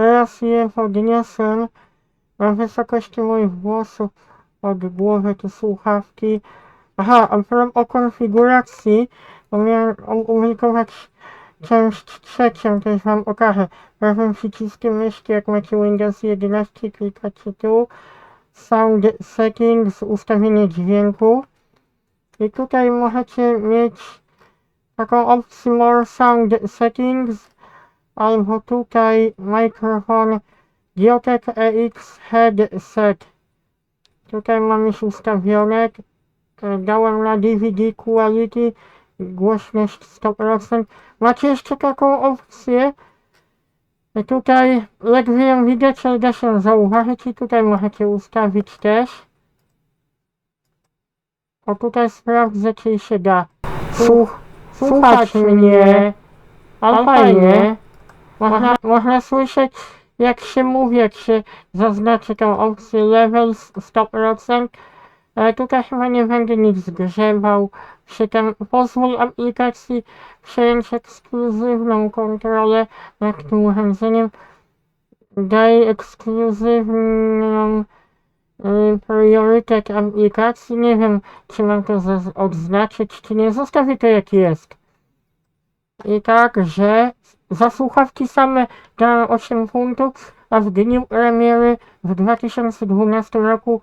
Teraz je podniosłem na wysokości moich włosów od głowy te słuchawki. Aha, a propos konfiguracji, bo miałem opublikować część trzecią, też wam okażę. Prawym przyciskiem myszki, jak macie Windows 11, klikacie tu. Sound Settings, ustawienie dźwięku. I tutaj możecie mieć taką opcję More Sound Settings, albo tutaj mikrofon Giotech EX Headset. Tutaj mam już ustawione. E, Dałem na DVD Quality głośność 100%. Macie jeszcze taką opcję. E, Tutaj ledwie ją widać, ale da się zauważyć i tutaj możecie ustawić też. O tutaj sprawdzę, czy się da. Słuch, słuchać mnie. Ale fajnie. Można, można słyszeć, jak się mówi, jak się zaznaczy tą opcję levels 100%. Ale tutaj chyba nie będę nic zgrzewał. Tym pozwól aplikacji przejąć ekskluzywną kontrolę nad tym urządzeniem. Daj ekskluzywną y, priorytet aplikacji. Nie wiem, czy mam to odznaczyć, czy nie. Zostawię to jak jest. I tak, że za słuchawki same dałem 8 funtów, a w dniu premiery w 2012 roku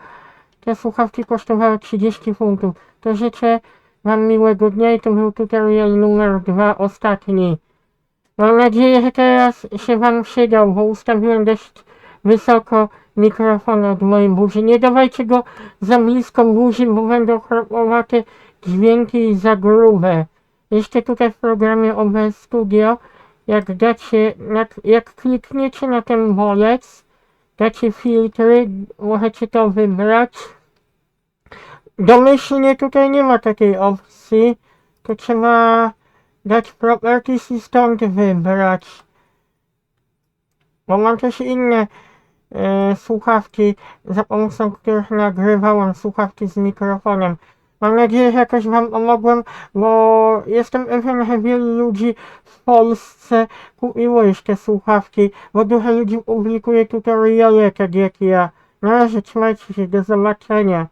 te słuchawki kosztowały 30 funtów. To życzę Wam miłego dnia i to był tutorial numer 2, ostatni. Mam nadzieję, że teraz się Wam przydał, bo ustawiłem dość wysoko mikrofon od mojej buzi. Nie dawajcie go za blisko buzi, bo będą chropowate dźwięki za grube. Jeszcze tutaj w programie OBS Studio, jak dacie, jak, jak klikniecie na ten bolec, dacie filtry, możecie to wybrać. Domyślnie tutaj nie ma takiej opcji, to trzeba dać properties i stąd wybrać. Bo mam też inne e, słuchawki, za pomocą których nagrywałem słuchawki z mikrofonem. Mam nadzieję, że jakoś Wam pomogłem, bo jestem pewien, że wielu ludzi w Polsce kupiło już te słuchawki, bo dużo ludzi publikuje tutoriale tak jak ja. Na razie trzymajcie się, do zobaczenia.